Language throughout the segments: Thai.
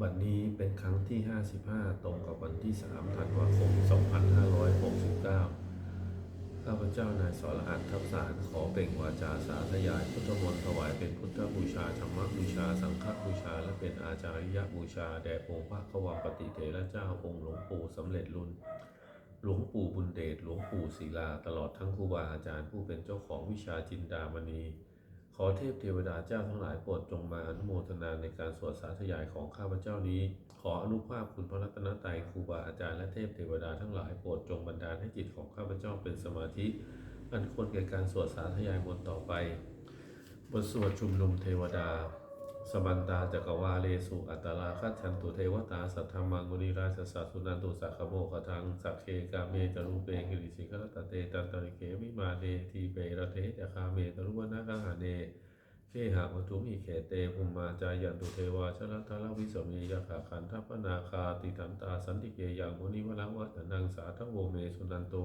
บัดนี้เป็นครั้งที่ 55 ตรงกับวันที่ 3 ธันวาคม 2569 ข้าพเจ้านายสรอัตทัพสารขอเปล่งวาจาสาธยายพุทธมนต์ถวายเป็นพุทธบูชาธรรมบูชา สังฆบูชา และเป็นอาจาริยบูชา แด่องค์พระขวังปฏิเถระเจ้าองค์หลวงปู่สำเร็จรุ่นหลวงปู่บุญเดช หลวงปู่ศิลา ตลอดทั้งครูบาอาจารย์ผู้เป็นเจ้าของวิชาจินดามณี อเทพเทวดาเจ้าทั้งหลายโปรดจงมาอนุโมทนาในการสวดสาธยายของข้าพเจ้านี้ ขออนุภาพคุณพระรัตนตรัยครูบาอาจารย์และเทพเทวดาทั้งหลายโปรดจงบันดาลให้จิตของข้าพเจ้าเป็นสมาธิ อันควรแก่การสวดสาธยายมนต์ต่อไป บทสวดชุมนุมเทวดา สมันตาจักวาเลสุอัตตลาคัจฉันตุเทวตาสัทธรมังมุนีราชสัสสุนันตุสักขโมคทังสักเคกาเมจรูเปหิริสิกรตเตตันตริเกวิมาเนทีเประเทจคาเมตรุวนาคหาเนเคหะวัตุมิเขเตภุมมาจายันตุเทวาชลัทธาลวิสเมยขาขันทัพนาคาติทันตาสันติเกยังมุนิวรังวัตนังสาทโวเมสุนันตุ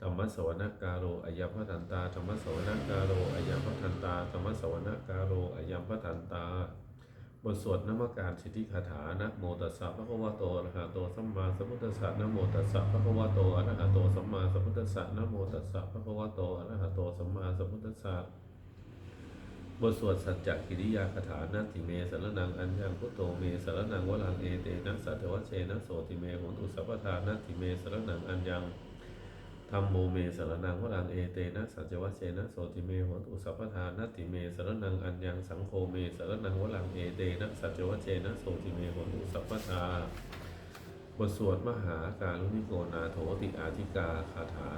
ธรรมสวนกาโรอายัมพทันตาธรรมสวนกาโรอายัมพทันตาธรรมสวนกาโรอายัมพทันตา บทสวดนมการสิทธิคาถานะโมตัสสะภะควะโตอะระหะโตสัมมาสัมพุทธัสสะนะโมตัสสะภะควะโตอะระหะโตสัมมาสัมพุทธัสสะนะโมตัสสะภะควะโตอะระหะโตสัมมาสัมพุทธัสสะบทสวดสัจจกิริยาคาถานาติเมสารนังอัญญังพุทโธเมสารนังวลังเอเตนะสัจวัชเชนะโสติเมโหนตุสัพพทานาติเมสารนังอัญญัง ธรรมโมเมสารนังวลังเอเตนะสัจวัชเชนะโสติเมหตุสัพพทานาติเมสารนังอัญญังสังโฆเมสารนังวลังเอเตนะสัจวัชเชนะโสติเมหตุสัพพทาบทสวดมหาการุณิโกนาโถติอาธิกาคาถา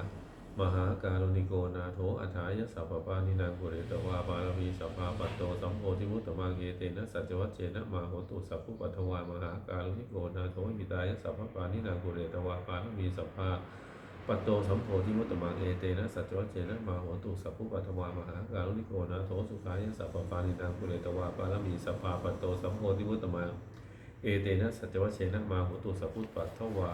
มหาการุณิโกนาโถอัฏฐายสัพพปานินางกุเรตวาบารมีสัพพาปัตโตสัมโพธิมุตตมังเยเตนะสัจวัชเชนะมาโหตุสัพพุปัทวามหาการุณิโกนาโถหิตายสัพพปานินางกุเรตวาบารมีสัพพา ปัตโตสัมโพธิมุตตมังเอเตนะสัจวัชเชนะมาโหตุสัพพุปัทวามหาการุณิโกนาโถสุขายสัพพปานินางกุเรตวาบารมีสัพพาปัตโตสัมโพธิมุตตมังเอเตนะสัจวัชเชนะมาหุตุสัพพุปัทวา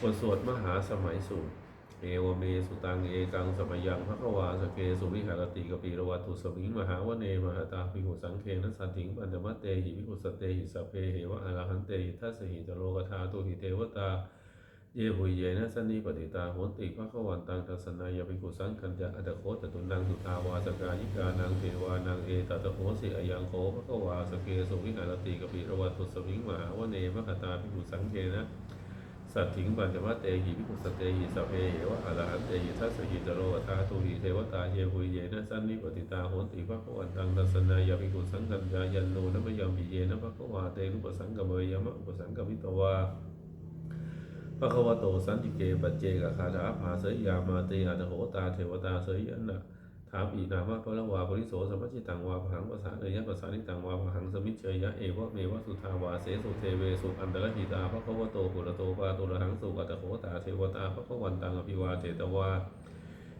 บทสวดมหาสมัยสูตรเอวเมสุตังเอกังสมัยยังพระควาสเกสุวิหารติกปีรวัตุสมิงมหาวเนมหาตาภิกขุสังเคนะสันติงปัญจมัตเตหิภิกขุสเตหิสัพเพเหวะอรหันเตหิทัสสหิจโลกธาตุหิเทวตา เยหุยเยนะสันนิปติตาโหติพระขวันตังทัสนายาภิกขุสังคัญจะอัตโคตตุนังสุทาวาสกายิกานังเทวานังเอตตะโหสิอยังโคพระควาสเกสุวิหารติกปีรวัตุสมิงมหาวเนมหตาภิกขุสังเคนะสัตถิงปัญจวัตเตหิวิคุสเตหิสัพเพเหวะอรหันเตหิทัสสหิจโรธาตุหิเทวตาเยหุยเยนะสันนิปติตาโหติภะคะวันตังทัสนายาภิกขุสังกัญญายันโนนะมะยัมปิเยนะภะคะวาเตรุปสังกเมยมะอุปสังกมิตวา ภะคะวะโตสันติเกปัจเจกคาถาภาเสยยามาเตอะโหตาเทวตาเสยยันนะถามอีนามะพระวาปริโสสัมปชิตังวาผังภาษาเนยะภาษานิตังวาผังสมิชเชยะเอวะเมวะสุทาวาเสสุเทเวสุอันตรหิตาพระควโตปุระโตปาตุระหังสุอัตโหตาเทวตาพระควันตังอภิวาเจตวา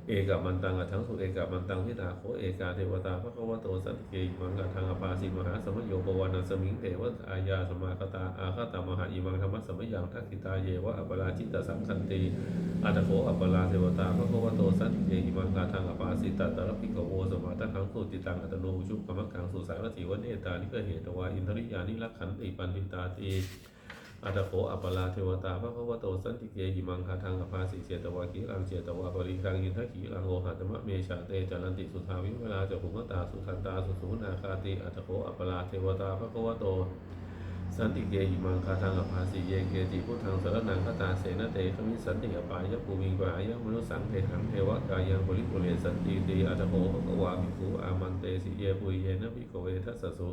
เอกามันตังอัทังสุเอกามันตังพิตาโคเอกาเทวตาพระควโตสันติเกมังกทังอปาสิมหาสมโยปวานัสมิงเทวะอายาสมาคตาอาคตามหาอิมังธรรมสมยังทักขิตาเยวะอัปปราชิตสังคันติอัตโขอัปปลาเทวตาพระกวโตสันติเยมังกาทังอปาสิตตระพิกโวสมาตทังสุติตังอัตโนชุกรรมกังสุสารถิวเนตานิเกเหตวาอินทริยานิรักขันติปันติตาตี อัตโขอัปปลาเทวตาพระโกวโตสันติเยหิมังคาทังอปาสิเจตวากิรังเจตวาปริคังอินทขีรังโอหัตมะเมชาเตจารันติสุทาวิเวลาจภูมตาสุทันตาสุสุนาคาติอัตโขอัปปลาเทวตาพระโกวโตสันติเกหิมังคาทังอภาสีเยเกติพุทธังสรนังคตาเสนเตขมิสันติอปายะภูมิปายะมนุสังเทหังเทวกายังบริปุเรสันติตีอัตโหภความิภูอามันเตสิเยปุยเยนะภิกขเวทัสสสุ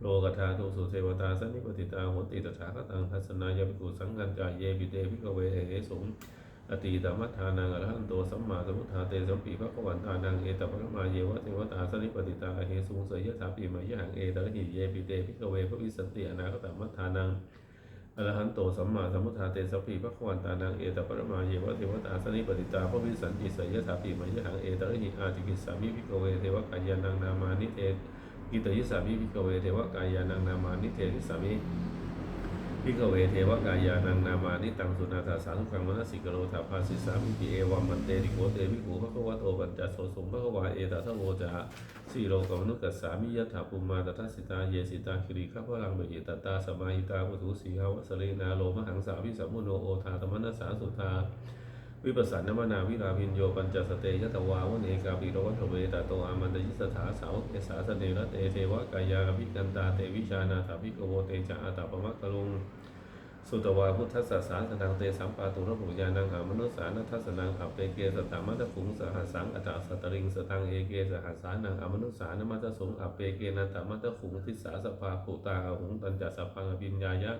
โลกธาตุสุเทวตาสันนิปติตาโหติตถาคตังทัสนายาภิกขุสังกัญจายเยปิเตภิกเวเหสุงอตีตมัทธานังอรหันโตสัมมาสัมพุทธาเตสัมปีพระกวันตานังเอตปะมาเยวะเทวตาสันิปติตาเหสุงเสยถาปีมายะหังเอตระหิเยปิเตภิกเวพระวิสันติอนาคตมัทธานังอรหันโตสัมมาสัมพุทธาเตสัพพิพระขวันตานังเอตปรมาเยวะเทวตาสนิปติตาพระวิสันติเสยถาปิมายหังเอตระหิอาติกิสามิภิกเวเทวกายานังนามานิเท กิตยิสามิภิกเวเทวกายานังนามานิเทติสามิพิกเวเทวกายานังนามานิตังสุนาตาสาธุกังมนสิกโรธาภาสิสามิติเอวัมมันเตติโกเตวิกูภควะโตปัญจโสสมภควาเอตทะโวจาสีโลกมนุกัสสามิยถาปุมมาตทัสสิตาเยสิตาคิริขัพลังเบหิตตาสมาหิตาปุถุสีหาวสเลนาโลมหังสาวิสัมมุโนโอทาตมนัสสาสุทา วิปัสสนามนาวิราพินโยปัญจสเตยตวาวเนกาปิโรวัตเวตาโตอามันตยิสถาสาวกเอสาสเนรเตเทวกายาภิกันตาเตวิชานาถาภิกโวเตจาอาตาปมะกะลุงสุตวาพุทธสสาสนังเตสัมปาตุระปุญานังหามนุสสานัทสนังขับเปเกสตามัตถุงสหัสสังอัตตาสตริงสตังเอเกสหัสสานังอมนุสสานมัตสงอัปเปเกนันตมัตถุงทิสาสภาปุตาหุงตันจัสสพังอภิญญายะ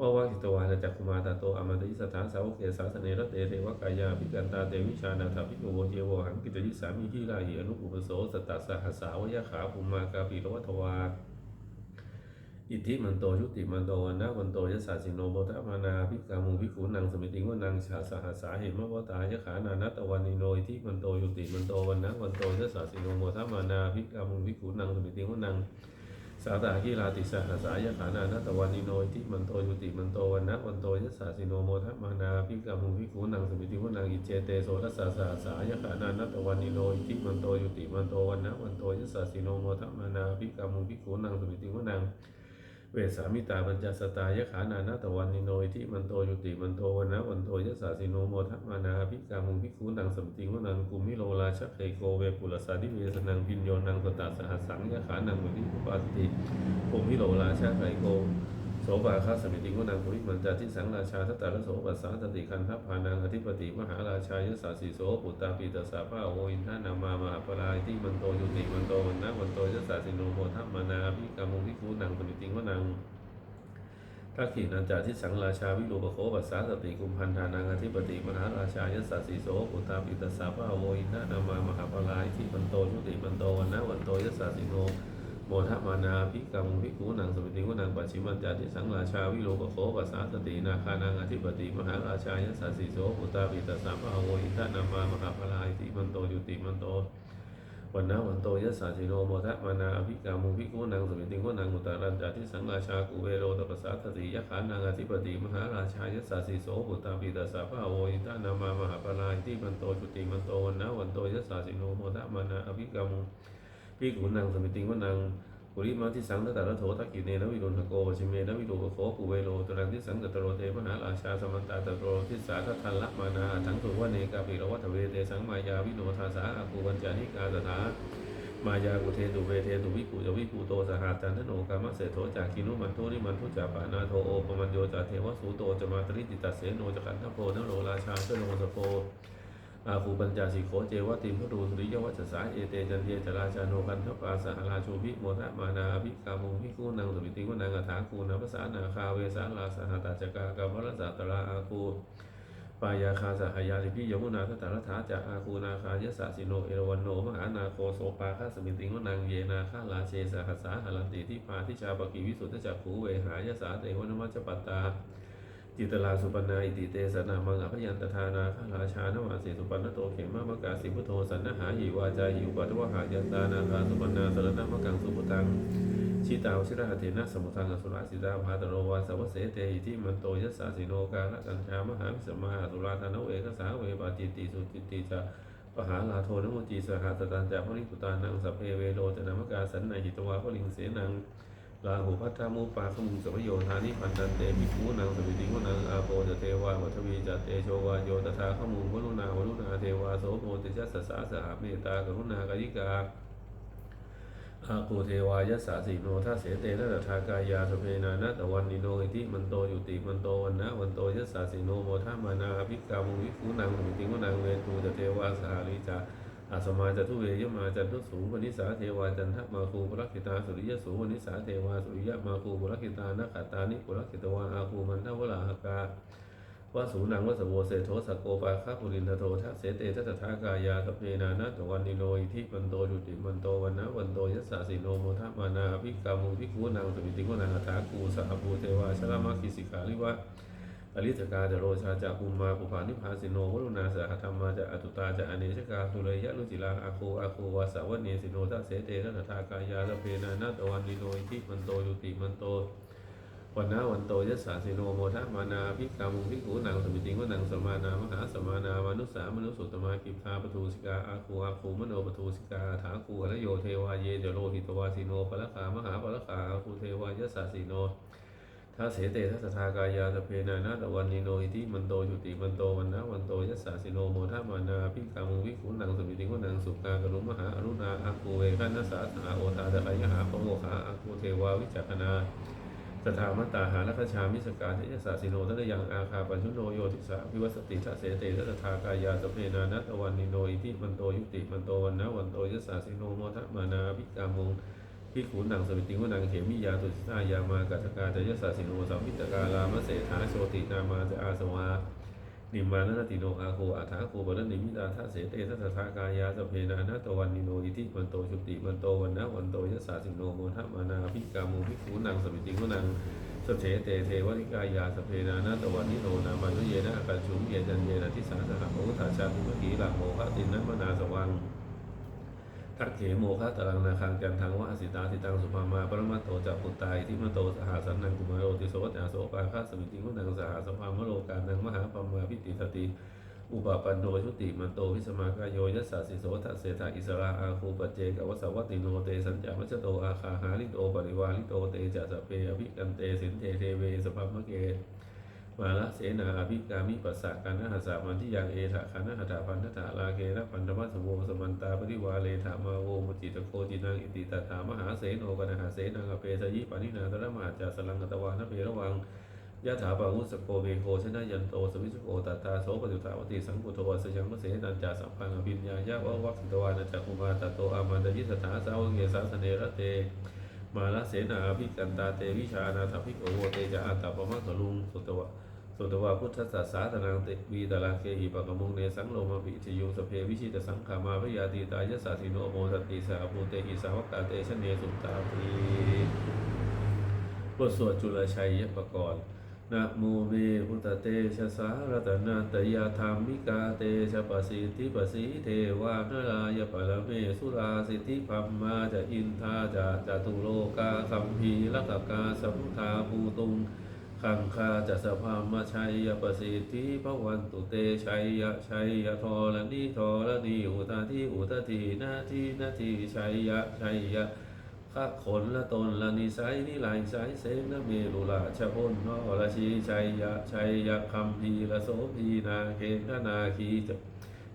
ว่าวาหิตวาจักคุมาตาโตอมตยิสถานสาวกเกสาสเนรเตเทวกายาภิกันตาเตวิชานาถาภิกโวเทโวหังกิตยิสามิทิลาหิอนุปุปโสสตตสหัสสาวยะขาภูมากาปิรวัตวาอิทธิมันโตยุติมันโตวันนะวันโตยะสาสิโนโมทมานาภิกามุภิกขุนังสมิติงวนังชาสหัสสาเหมวตายะขานานัตวันิโนอิทธิมันโตยุติมันโตวันนะวันโตยะสาสิโนโมทมานาภิกามุภิกขุนังสมิติงวนัง สาตาคิราติสหสายขานานัตวันนิโนทิมันโตยุติมันโตวันนะวันโตยัสสาสิโนโมทะมานาพิกามุพิคูนังสมิติวุนังอิเจเตโสทัสสาสาสายขานานัตวันนิโนทิมันโตยุติมันโตวันนะวันโตยัสสาสิโนโมทะมานาพิกามุพิคูนังสมิติวุนัง เวสามิตาปัญจสตายขานานาตวันนิโนทิมันโตยุติมันโตวันนะวันโตยะสาสิโนโมทัมานาพิกามุพิคูนังสัมติงวุนังกุมิโลราชเคโกเวปุรสาดิเวสนังพินโยนังสตาสหัสสังยขานังมุนิอุปาติภุมิโลราชาไกโก โสภาคาสมิติกุนังภูริมันจาทิสังราชาทัตตาลโสปัสสาตติคันทัพพานังอธิปติมหาราชายสาสีโสปุตตาปีตสาภาโออินทานามามหาปราอิติมันโตยุติมันโตวันนะวันโตยสาสิโนโมทัพมานาภิกามุทิคูนังปณิติงวนังทักขินันจาทิสังราชาวิโรปโคปัสสาสติกุมพันธานังอธิปติมหาราชายสาสีโสปุตตาปีตสาภาโออินทานามามหาปราอิติมันโตยุติมันโตวันนะวันโตยสาสิโน โมทมานาภิกรรมภิกขุนังสมิติวนังปัจฉิมัญจาติสังราชาวิโรปโคปัสสาสตินาคานังอธิปติมหาราชายัสสิโสปุตตาปิตสามภาโวอินทนามามหาพลาอิติมันโตยุติมันโตวันนะวันโตยัสสาสิโนโมทมานาภิกรรมภิกขุนังสมิติวนังอุตารัญจาติสังราชากุเวโรตปัสสาสติยะขานังอธิปติมหาราชายัสสิโสปุตตาปิตสามภาโวอินทนามามหาพลาอิติมันโตยุติมันโตวันนะวันโตยัสสาสิโนโมทมานาภิกรรม ภิกุนังสมิติงวนังปุริมาทิสังตตระโถทักขิเนนวิรุณโกวชิเมนวิโรโคปุเวโรตรังทิสังตตโรเทมหาราชาสมันตาตโรทิสาทัทันละมานาทั้งสุวเนกาปิรวัตเวเตสังมายาวิโนทาสาอากูวัญจานิกาสถามายากุเทตุเวเทตุวิปุจวิปุโตสหาจันทโนกามเสโถจากกินุมันโทริมันทุจาปานาโทโอปมันโยจาเทวสูโตจมาตริติตัสเสโนจกันทโพนโรราชาเชโนสโพ อาภูปัญจสิโขเจวติมพระดูสุริยวัจสาเอเตจันเทจราชาโนกันทปาสหราชูพิโมทะมานาภิกามุพิคูนังสมิติวนังอัฐาคูนาภาษานาคาเวสาลาสหตาจกากามรสัตตราอาคูปายาคาสหายาลิพิยมุนาคตารถาจะอาคูนาคายสสสิโนเอรวันโนมหานาโคโสปาคาสมิติวนังเยนาคาลาเชสหัสสาหลันติทิพาทิชาปกิวิสุทธจักขูเวหายสาเตวนมัจจปตา จิตตลาสุปนาอิติเตสนามังอภยันตทานาคาราชานวาสีสุปนโตเขมมะกาสิพุทโธสันนหาหิวาจาหิวปัตวหายันตานาคาสุปนาสรณมะกังสุปตังชิตาวชิระหเถนะสมุทังอสุราสิตาภาตโรวาสวเสเตหิทิมันโตยัสสาสิโนกาละกัญชามหาวิสมาสุราธานเวกสาเวปาจิตติสุจิตติจะปหาลาโทนโมจีสหัสตันจะพริปุตานังสัพเพเวโรจนามกาสันนหิตวาภลิงเสนัง ลาหูพัทธามุปาขมุงสมโยธานิพันธันเตมิคูนังสมิติวนังอาโปจเทวาวัทวีจเตโชวาโยตถาขมุงวรุณาวรุณาเทวาโสโพติชัสสะสหเมตตากรุณากายิกาอากูเทวายสสาสีโนทัสเสเตนะตถากายาสเพนานะตะวันนิโนอิติมันโตอยู่ติมันโตวันนะวันโตยัสสาสีโนโมทามานาภิกามุวิคูนังสมิติวนังเวทูจเทวาสหาริจา อาสมาจตุเวยมาจันทุสูปนิสาเทวาจันทมาคูปุรคิตาสุริยสูปนิสาเทวาสุริยมาคูปุรคิตานักขตานิปุรคิตวาอาคูมันทวลาหกาวาสูนังวสโวเสโทสโกปาคาปุรินทโททัเสเตทัตถากายาสเพนานะตวันนิโนอิทิมันโตจุติมันโตวันนะวันโตยัสสาสิโนโมทมานาภิกามุภิกขุนังสมิติขุนังอัฐากูสหภูเทวาชลามาคิสิกาลิวะ อริจกาจะโรชาจะภูมิมาปุปานิพาสิโนวรุณาสหธรรมาจะอตุตาจะอเนชกาสุเลยะรุจิลาอาโคอาโควาสาวเนสิโนทัเสเตทัตถากายาสเพนานาตวันนิโนอิทิมันโตยุติมันโตวันนะวันโตยัสสาสิโนโมทะมานาภิกามุภิกขุนังสมิติงวนังสมานามหาสมานามานุสสามนุสสุตมากิพาปทูสิกาอาคูอาคูมโนปทูสิกาถาคูอรโยเทวาเยจโรหิตวาสิโนปะละขามหาปะละขาอาคูเทวายัสสาสิโน ทัสเสเตทัสสทากายาสเพนานาตะวันนิโนอิติมันโตยุติมันโตวันนะวันโตยัสสาสิโนโมทะมานาพิกามุวิขุนังสมิติงวนังสุกากรุมหาอรุณาอาคูเวคันนสาสาโอทาตะไยหาปโมขาอาคูเทวาวิจักนาสถามตตาหาลัคชามิสกาเทยัสสาสิโนทัตยังอาคาปัญชุโนโยติสาพิวัสติทัเสเตทัสสทากายาสเพนานาตะวันนิโนอิติมันโตยุติมันโตวันนะวันโตยัสสาสิโนโมทะมานาพิกามุ พิขูนังสมิติงวนังเขมิยาตุสิตายามากัตกาจยสสสิโนสัมพิตกาลามะเสถาโชตินามาจะอาสวานิมานนติโนอาโคอาถาโคบรณิมิตาทัสเสเตทัสสะทากายาสเพนานาตวันนิโนอิทิมันโตชุติมันโตวันนะวันโตยัสสาสิโนโมทมานาพิกามุพิขูนังสมิติงวนังสเถเตเทวริกายาสเพนานาตวันนิโนนามานุเยนะอาการชุมเยจันเยนะทิสาสหะโอทาชาติมกีหลังโมฆะตินนัมนาสวัง ทักเขโมคะตรังนาคังจันทังวะสิตาติตังสุภามาปรมาโตจักพุตตายที่มโตสหสันนังกุมารโรติโสตาโสปาคาสมิติมุนังสหสภามโลกานังมหาปมาพิติสติ อุปปันโนชุติมันโตวิสมากายโยยัสสะสิโสทัสเสถาอิสราอาคูปเจกวสวัติโนเตสัญจามัชโตอาคาหาลิโตปริวาลิโตเตจะสเพอภิกันเตสินเทเทเวสภามะเก มาละเสนาอภิกามิปัสสะกันนะหัสสะมันที่ยังเอถะคันนะหัตถะพันธะลาเกนะพันธมัสสโวสมันตาปริวาเลถามาโวมุจิตโคจินังอิติตถามหาเสโนกนะหาเสนังอเปสยิปานินาตระมหาจาสลังกตวานะเพระวังยะถาปะมุสโกเมโคชนะยันโตสวิสโกตัตตาโสปจุตาวติสังกุโทสยังมเสนันจาสัมพังอภิญญายะวะวัคตวานะจักคุมาตโตอามันตยิสถาสาวเกสาสเนระเตมาละเสนาอภิกันตาเตวิชานาถภิกโอโวเตจะอาตาปะมะกะลุงสุตวะ สุตวาพุทธศาสาสนังติวีตลาเคหิปะกมุงเนสังโลมาปิชยุสเพวิชิตสังขามาพยาติตายสสาสิโนโมสติสาภูเตหิสาวกาเตชะเนสุตตาทีบทสวดจุลชัยยปกรณ์นะโมเมพุทธเตชะสารตนาตยาธรรมิกาเตชะปสิทธิปสีเทวานรายปะลเมสุราสิทธิพัมมาจะอินทาจะจตุโลกาคัมภีรักกาสัมทาภูตุง ขังคาจะสภามาชัยยประสิทธิพระวันตุเตชัยยะชัยยะทอละนีทอละนีอุตาทิอุตทีนาทีนาทีชัยยะชัยยะข้าขนละตนละนิสัยนิลายสายเสงละเมรุลาชพนนอละชีชัยยะชัยยะคัมพีละโสพีนาเกณนาคีจะ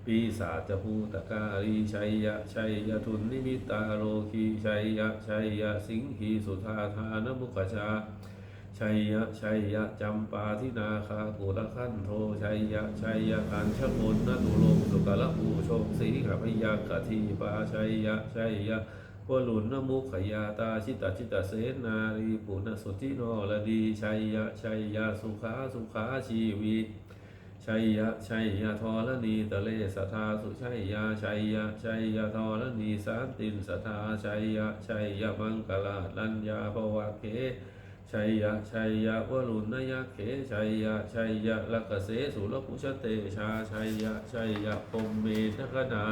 ปีศาจภูตการีชัยยะชัยยะทุนนิมิตาโลคีชัยยะชัยยะสิงคีสุธาธานมุขชา ชัยยะชัยยะจำปาทินาคากุลขันโทชัยยะชัยยะอัญชพลนตุโลมสุกละภูชคสีขพยากะทีปาชัยยะชัยยะวลุนนมุขยาตาชิตาชิตาเสนารีปุณสุทิโนละดีชัยยะชัยยะสุขาสุขาชีวิตชัยยะชัยยะทอละนีตะเลสทาสุชัยยะชัยยะชัยยะทอละนีสานตินสทาชัยยะชัยยะมังกลาลัญญาภวะเก ชัยยะชัยยะวรุณยะเขชัยยะชัยยะลักเสสุรพุชเตชาชัยยะชัยยะปมเมทกนา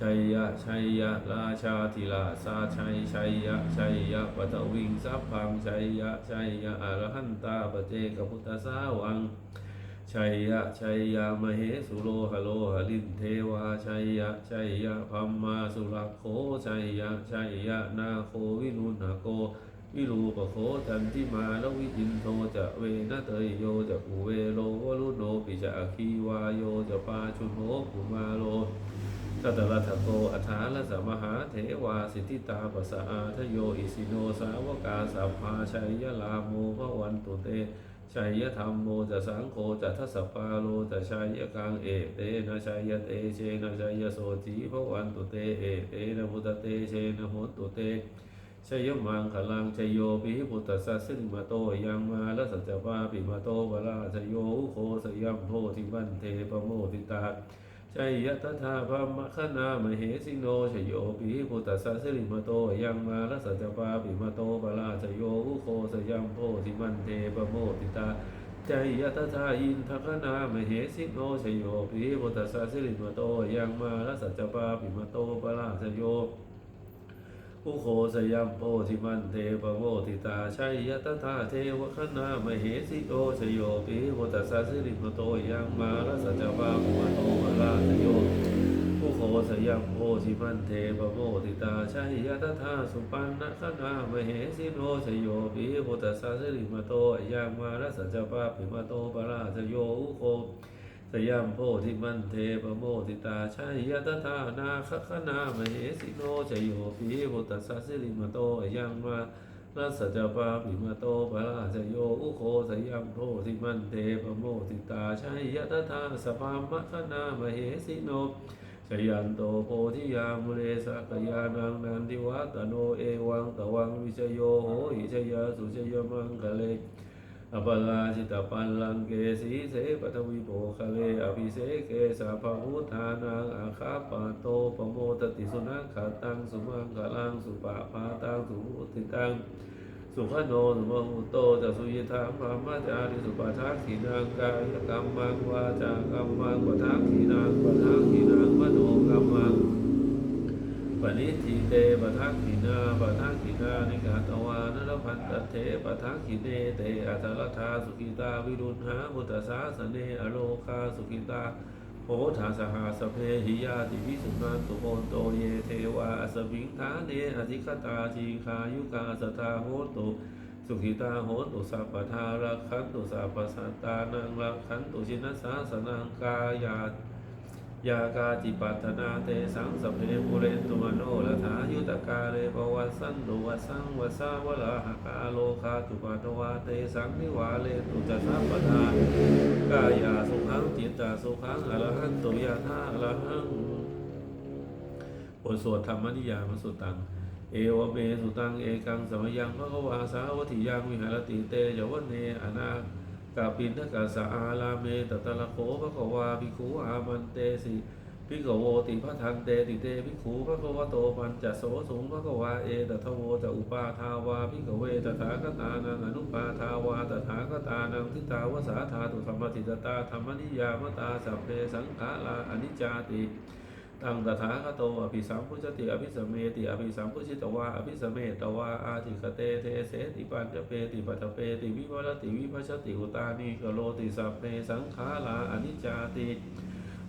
ชัยยะชัยยะราชาธิลาสาชัยชัยยะชัยยะปัทวิงสัพพังชัยยะชัยยะอรหันตาปเจกพุทธสาวังชัยยะชัยยะมเหสุโลหโลหลินเทวาชัยยะชัยยะพัมมาสุรโคชัยยะชัยยะนาโควินุณโก วิรูปโคจันทิมาลวิจินโทจะเวนะเตยโยจะอุเวโลวรุโนปิจะอคีวาโยจะปาชุโนกุมาโลสัตรัตโกอัฏฐาลสมหาเทวาสิทธิตาปัสสะอาทโยอิสิโนสาวกาสัพพาชัยยลาโมภวันตุเตชัยยธรรมโมจะสังโฆจะทัสปาโลจะชัยยกังเอเตนะชัยยเตเชนะชัยยโสจีภวันตุเตเอเตนะพุทธเตเชนะโหตุเต ชยมังคลังชยโยปิพุทธสัสสิมาโตยังมาลสัจจปาปิมาโตวราชโยโคสยัมโพธิบันเทปโมติตาชัยยะตถาพมคณามเหสิโนชยโยปิพุทธสัสสิมาโตยังมาลสัจจปาปิมาโตวราชโยโคสยัมโพธิบันเทปโมติตาใจยตถาอินทคณามเหสิโนชยโยปิพุทธสัสสิมาโตยังมาลสัจจปาปิมาโตปราชยโย อุโคสยัมโพธิมันเทปโมทิตาชัยยตถาเทวคณามเหสิโอชโยปิโมตัสสะสิริมโตยังมาลสัจจวาภวโตวราชโยอุโคสยัมโพธิมันเทปโมทิตาชัยยตถาสุปันนะคณามเหสิโอชโยปิโมตัสสะสิริมโตยังมาลสัจจวาภิมโตวราชโยอุโค สยามโพธิมันเทปโมทิตาชัยยตถานาคคณามเหสิโนชโยปีพุทธสัสสิริมโตยังมาลัสสจปาปิมโตปะราชโยอุโคสยามโพธิมันเทปโมทิตาชัยยตถาสภามคณามเหสิโนชยันโตโพธิยามุเลสกยานังนันทิวัตโนเอวังตวังวิชโยโหหิชยาสุชยมังคะเล อปลาจิตาปัลลังเกสีเสปทวิโภคะเลอภิเสเกสาภาวุธานังอาคาปาโตปโมตติสุนัขขาตังสุมังกลังสุปะปาตังสุมุติตังสุขโนสุมหุโตจะสุยิธาพามจาริสุปทักขีนางกายกรรมังวาจากรรมังปทักขีนางปทักขีนางมโนกรรมังปณิทิเตปทักขินาปทักขินานิกาตวา ตเทปะทักขิเนเตอัตลธาสุกิตาวิรุณหามุตสาสเนอโลคาสุกิตาโหทาสหาสเพหิยาติวิสุนันตุโหนโตเยเทวาสมิงทาเนอธิคตาจีคายุกาสตาโหตุสุขิตาโหตุสัพพทารักขันตุสัพพสัตตานังรักขันตุชินัสสาสนังกายา ยากาจิปัตนาเตสังสพเพปุเรนตุมโนละถายุตกาเลปวัสสันตุวัสสังวสาวลาหกาโลคาตุปัตวาเตสังนิวาเลตุจัสสัพปทากายาสุขังจิตตาสุขังอรหันตุยาธาอรหังบทสวดธรรมนิยามสุตัง เอวเมสุตังเอกังสมยังพระวาสาวัติยังวิหารติเตยวันเนอนา กาปินทกาสาอาลาเมตตะละโคภควาภิกขุอามันเตสิภิกขโวติพระทันเตติเตภิกขุภควโตปัญจโสสุงภควาเอตทโวจะอุปาทาวาภิกขเวตถาคตานังอนุปาทาวาตถาคตานังทิตาวสาธาตุธรรมติตตาธรรมนิยามตาสัพเพสังขาราอนิจจาติ ตังตถาคโตอภิสัมพุชติอภิสมเมติอภิสัมพุชิตวาอภิสมเมตวาอาทิคเตเทเสติปัญจเปติปัตตเปติวิวัลติวิพัชติอุตานิกโลติสัพเพสังขาราอนิจจาติ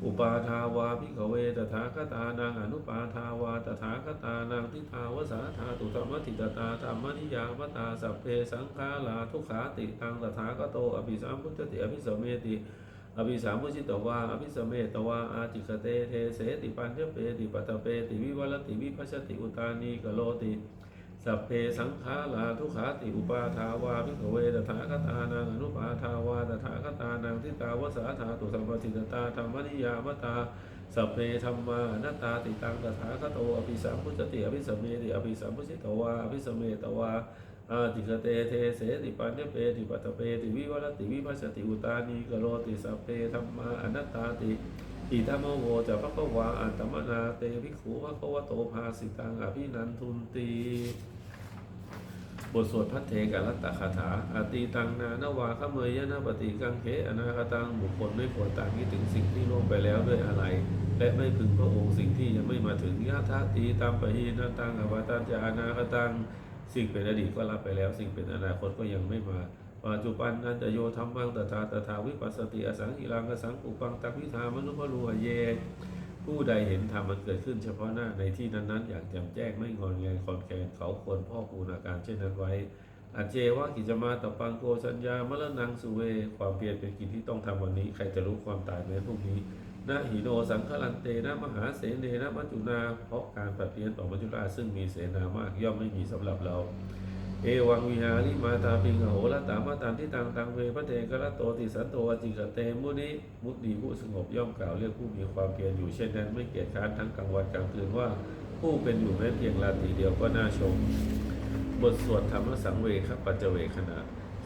อุปาทาวาภิกขเวตถาคตานังอนุปาทาวาตถาคตานังทิทาวสาธาตุธรรมติตตาธรรมนิยามตาสัพเพสังขาราทุขาติตังตถาคโตอภิสัมพุชติอภิสมเมติ อภิสามพุชิตวาอภิสเมตวาอาจิคเตเทเสติปัญญเปติปัตตเปติวิวัลติวิพัชติอุตานีกโลติสัพเพสังขาราทุขาติอุปาทาวาภิกขเวตถาคตานังอนุปาทาวาตถาคตานังทิตาวสาธาตุสัมปติตตาธรรมนิยามตาสัพเพธรรมานัตตาติตังตถาคโตอภิสัมพุชติอภิสเมติอภิสัมพุชิตวาอภิสเมตวา อาติกเตเทเสติปัญญเปติปัตตเปติวิวัลติวิพัสสติอุตานีกโลติสัพเพธรรมาอนัตตาติอิทัมโวจะพระกวาอันตมนาเตภิกขุพระกวโตภาสิตังอภินันทุนตีบทสวดพัทเทกัรัตตคาถาอติตังนานาวาขเมยยนาปฏิกังเขอนาคตังบุคคลไม่ควรต่างคิดถึงสิ่งที่ล่วงไปแล้วด้วยอะไร และไม่พึงพระองค์สิ่งที่ยังไม่มาถึงยะทาตีตามปะหีนาตังอวตารจาอนาคตัง สิ่งเป็นอดีตก็รับไปแล้ว สิ่งเป็นอนาคตก็ยังไม่มาปัจจุบันนั้นจะโยธรรมังตถาตถาวิปัสสติอสังหิรังอสังปุปังตักวิธามนุภรูหเย ผู้ใดเห็นธรรมมันเกิดขึ้นเฉพาะหน้าในที่นั้นๆ อย่างแจ่มแจ้งไม่งอนแงนคอนแคนเขาควรพ่อคูณอาการเช่นนั้นไว้อัจเจว่ากิจมาตปังโกสัญญามรณังสุเว ความเพียรเป็นกิจที่ต้องทำวันนี้ ใครจะรู้ความตายแม้พรุ่งนี้ นะหิโนสังฆลันเตนะมหาเสเนนะมัจจุนาเพราะการปฏิเพียนต่อมัจจุราชซึ่งมีเสนามากย่อมไม่มีสำหรับเรา เอวังวิหาริมาตาปิงโหรตามาตันที่ตังตังเวพระเทกระโตติสันโตอจิกเตมุนิมุตติผู้สงบย่อมกล่าวเรียกผู้มีความเพียรอยู่เช่นนั้นไม่เกียจค้านทั้งกลางวันกลางคืนว่าผู้เป็นอยู่แม้เพียงราตรีเดียวก็น่าชม บทสวดธรรมสังเวคปัจเจเวขณะ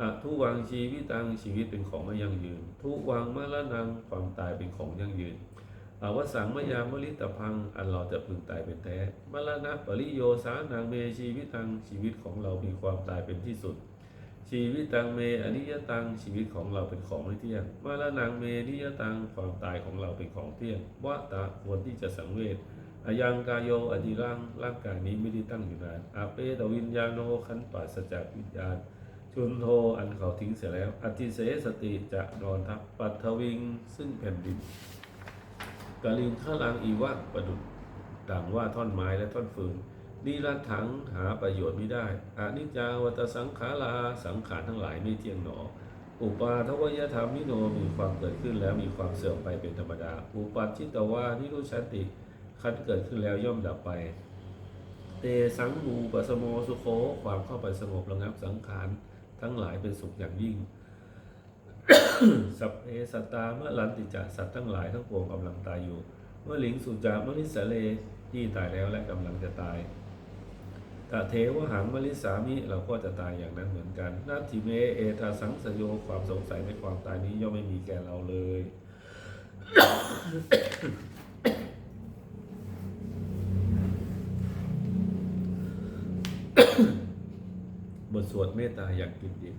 อทุวังชีวิตังชีวิตเป็นของไม่ยั่งยืน ทุวังมรณังความตายเป็นของยั่งยืนอาวสังมยามลิตพังอันเราจะพึงตายเป็นแท้มรณะปริโยสานังเมชีวิตังชีวิตของเรามีความตายเป็นที่สุด ชีวิตตังเมอนิยตังชีวิตของเราเป็นของไม่เที่ยงมาละนังเมนิยตังความตายของเราเป็นของเที่ยงวะตะควรที่จะสังเวชอายังกายโยอธิรังร่างกายนี้ไม่ได้ตั้งอยู่นานอาเปตวิญญาโนขันปราศจากวิญญาณ ชุนโทอันเขาทิ้งเสียแล้ว อติเสสติจะนอนทับปัทวิงซึ่งแผ่นดินกาลิงข้าลังอีวะประดุดดังว่าท่อนไม้และท่อนฟืนนิรัตถังหาประโยชน์ไม่ได้อนิจจาวัตสังขาราสังขารทั้งหลายไม่เที่ยงหนอ อุปาทวยธรรมนิโนมีความเกิดขึ้นแล้วมีความเสื่อมไปเป็นธรรมดา อุปัชชิตวานิรุชันติคันเกิดขึ้นแล้วย่อมดับไป เตสังมูปสโมสุโคความเข้าไปสงบระงับสังขาร ทั้งหลายเป็นสุขอย่างยิ่ง สัพเพสัตตามะลันติจะสัตว์ทั้งหลายทั้งปวงกำลังตายอยู่ เมื่อลิงสุจามนิสเลที่ตายแล้วและกำลังจะตายตาเทวหังมลิสามิเราก็จะตายอย่างนั้นเหมือนกันนาทิเมเอตาสังสโยความสงสัยในความตายนี้ย่อมไม่มีแก่เราเลยบทส วดเมตตาอย่างกินจิ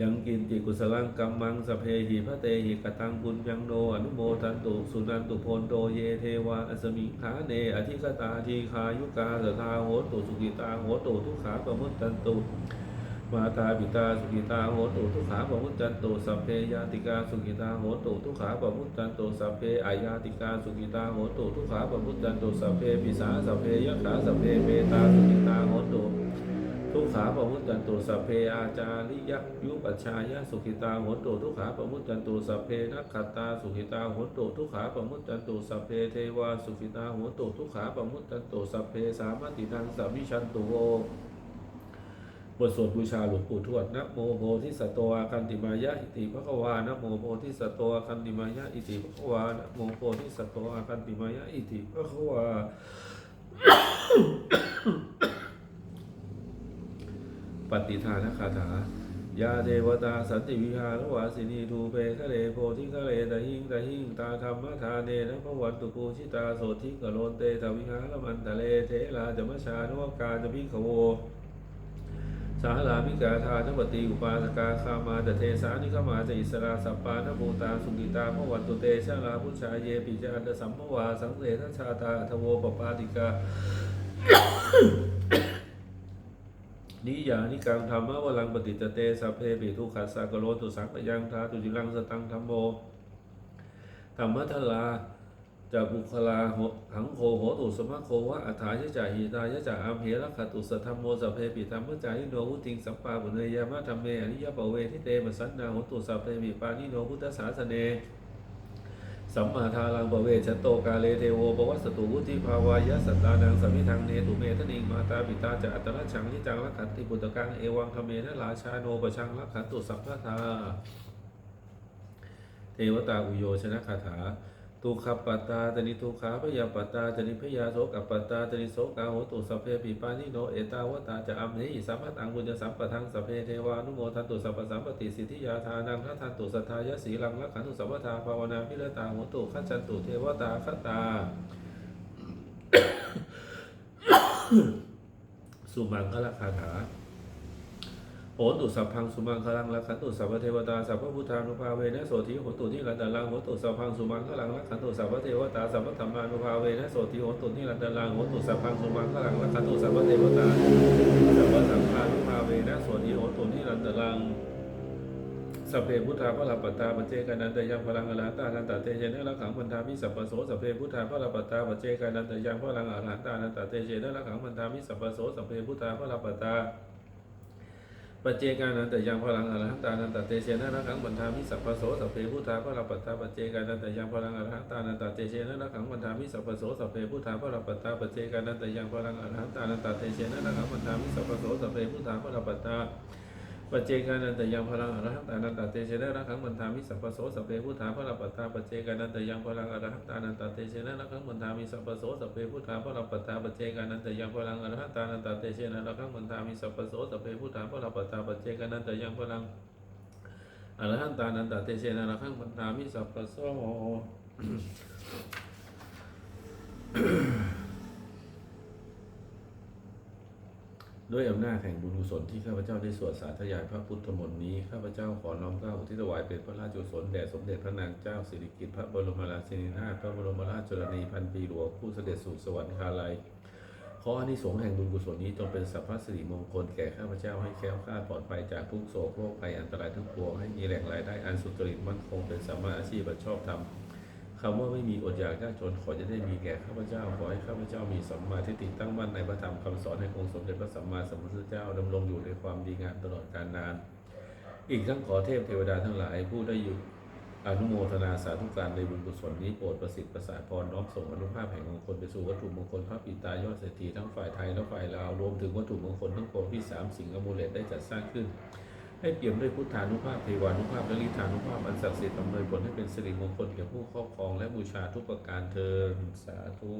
ยังกินจิกุสลังกัมมังสพเพหิพระเตหิกตังบุญยังโนอนุโมทันตุสุนันตุโพนโตเยเทวาอสมิงขาเนอธิกตาทีคายุกาสทาโหตุสุกิตาโหตุทุกขาปมุตตันตุมาตาปิตาสุกิตาโหตุทุกขาปมุตตันตุสัพเพยาติกาสุกิตาโหตุทุกขาปมุตตันตุสัพเพอายาติกาสุกิตาโหตุทุกขาปมุตตันตุสัพเพปิสาสัพเพยะขาสัพเพเมตาสุกิตาโหตุ ทุกขาปมุตตันตุสัพเพอาจาริยยุปัชชายะสุขิตาโหตุทุกขาปมุตตันตุสัพเพนักขตาสุขิตาโหตุทุกขาปมุตตันตุสัพเพเทวาสุขิตาโหตุทุกขาปมุตตันตุสัพเพสามติทังสัมมิชันตุโวบทสวดบูชาหลวงปู่ทวดนะโมโพธิสัตวาคันติมายะอิติภควานะโมโพธิสัตวาคันติมายะอิติภควานะโมโพธิสัตวาคันติมายะอิติภควา ปฏิทานคาถายาเทวตาสันติวิหารวาสินีทูเปคะเลโพธิคะเลตะหิงตะหิงตาธรรมทานเนนะพระวันตุปูชิตาโสทิกโลนเตทวิหารมันทะเลเทลาจมชานวกาจะพิขโวสาลามิกาธาทปฏิอุปาสกาคามาตเทสานิขมาจะอิสราสัปปานภูตาสุกิตาพระวันตุเตชะลาพุชาเยปิจาตสัมภวาสังเสทชาตาทโวปปาติกา นิยานิกังธรรมะวลังปฏิจเตสัพเพปิทุขัสสะกโลตุสังปยังทาตุจิลังสตังธรรมโมธรรมะทลาจากบุคลาหังโคโหตุสมะโควะอัฏฐายะจาหิตายะจาอัมเหระขตุสธรรมโมสัพเพปิธรรมจายิโนวุติงสัมปาปุเนยามะธรรมเมอนิยปเวทิเตมสันนาโหตุสัพเพปิปานิโนพุทธศาสเน สัมมาทารังปเวชโตกาเลเทโวปวัสตุวุธิภาวายะสัตตานังสัมมิทังเนตุเมทนิงมาตาปิตาจะอัตระชังนิจังรักขันติปุตตะกังเอวังคเมนะราชาโนปชังรักขันตุสัพพะทาเทวตาอุโยชนะคาถา ทุกขปัตตาตนิทุกขาพยาปัตตาตนิพยาโสกปัตตาตนิโสกาโหตุสัพเพปิปานิโนเอตาวตาจะอัมเหหิสัมปัตังบุญญสัมปทังสัพเพเทวานุโมทันตุสัพพสัมปติสิทธิยาทานังทัทันตุสัทธายะสีลังรักขันตุสัพพทาภาวนาพิรตาโหตุขัจจันตุเทวตาคตา สุมังคลคาถา โหตุสัพพังสุมังคลังรักขันตุสัพพเทวตาสัพพพุทธานุภาเวนะโสติโหตุนิรันดาลังโหตุสัพพังสุมังคลังรักขันตุสัพพเทวตาสัพพธรรมานุภาเวนะโสติโหตุนิรันดาลังโหตุสัพพังสุมังคลังรักขันตุสัพพเทวตาสัพพสังฆานุภาเวนะโสติโหตุนิรันดาลังสัพเพพุทธาพระลาปตตาปเจกานันตยังพลังอรหันตานันตเตเชนะละขังพันธามิสัพพโสสัพเพพุทธาพระลาปตตาปเจกานันตยังพลังอรหันตานันตเตเชนะละขังพันธามิสัพพโสสัพเพพุทธาพระลาปตตา ปัจเจกานันแต่ยังพลังอรหันตานันตเตเชนะระขังบันทามิสัพพโสสัพเพพุทธาพระปัตตาปัจเจกานันแต่ยังพลังอรหันตานันตเตเชนะระขังบันทามิสัพพโสสัพเพพุทธาพระปัตตาปัจเจกานันแต่ยังพลังอรหันตานันตเตเชนะระขังบันทามิสัพพโสสัพเพพุทธาพระปัตตา ปัจเจกานันตยังพลังอรหัตานันตเตเชนะระคังมันทามิสัพพโสสัพเพพุทธาพระปัตตาปัจเจกานันตยังพลังอรหัตานันตเตเชนะระคังมันทามิสัพพโสสัพเพพุทธาพระปัตตาปัจเจกานันตยังพลังอรหัตานันตเตเชนะระคังมันทามิสัพพโสสัพเพพุทธาพระปัตตาปัจเจกานันตยังพลังอรหัตานันตเตเชนะระคังมันทามิสัพพโส ด้วยอำนาจแห่งบุญกุศลที่ข้าพเจ้าได้สวดสาธยายพระพุทธมนต์นี้ ข้าพเจ้าขอน้อมเกล้าอุที่ถวายเป็นพระราชกุศลแด่สมเด็จพระนางเจ้าสิริกิติ์พระบรมราชินีนาถพระบรมราชชนนีพันปีหลวงผู้เสด็จสู่สวรรคาลัยขออานิสงส์แห่งบุญกุศลนี้จงเป็นสัพพสิริมงคลแก่ข้าพเจ้าให้แค้วคลาดปลอดภัยจากทุกโศกโรคภัยอันตรายทั้งปวงให้มีแหล่งรายได้อันสุจริตมั่นคงเป็นสัมมาอาชีพชอบธรรม คำว่าไม่มีอดอยากยากจนขอจะได้มีแก่ข้าพเจ้าขอให้ข้าพเจ้ามีสัมมาทิฏฐิตั้งมั่นในพระธรรมคำสอนแห่งองค์สมเด็จพระสัมมาสัมพุทธเจ้าดำรงอยู่ในความดีงามตลอดกาลนาน อีกทั้งขอเทพเทวดาทั้งหลายผู้ได้อยู่อนุโมทนาสาธุการในบุญกุศลนี้โปรดประสิทธิ์ประสาทพรน้อมส่งอนุภาพแห่งมงคลไปสู่วัตถุมงคลพระปิตายอดเศรษฐีทั้งฝ่ายไทยและฝ่ายลาวรวมถึงวัตถุมงคลทั้งปวงที่สามสิ่งอมูเลตได้จัดสร้างขึ้น ให้เปี่ยมด้วยพุทธานุภาพเทวานุภาพและลิธานุภาพอันศักดิ์สิทธิ์อำนวยผลให้เป็นสิริมงคลแก่ผู้ครอบครองและบูชาทุกประการเทินสาธุ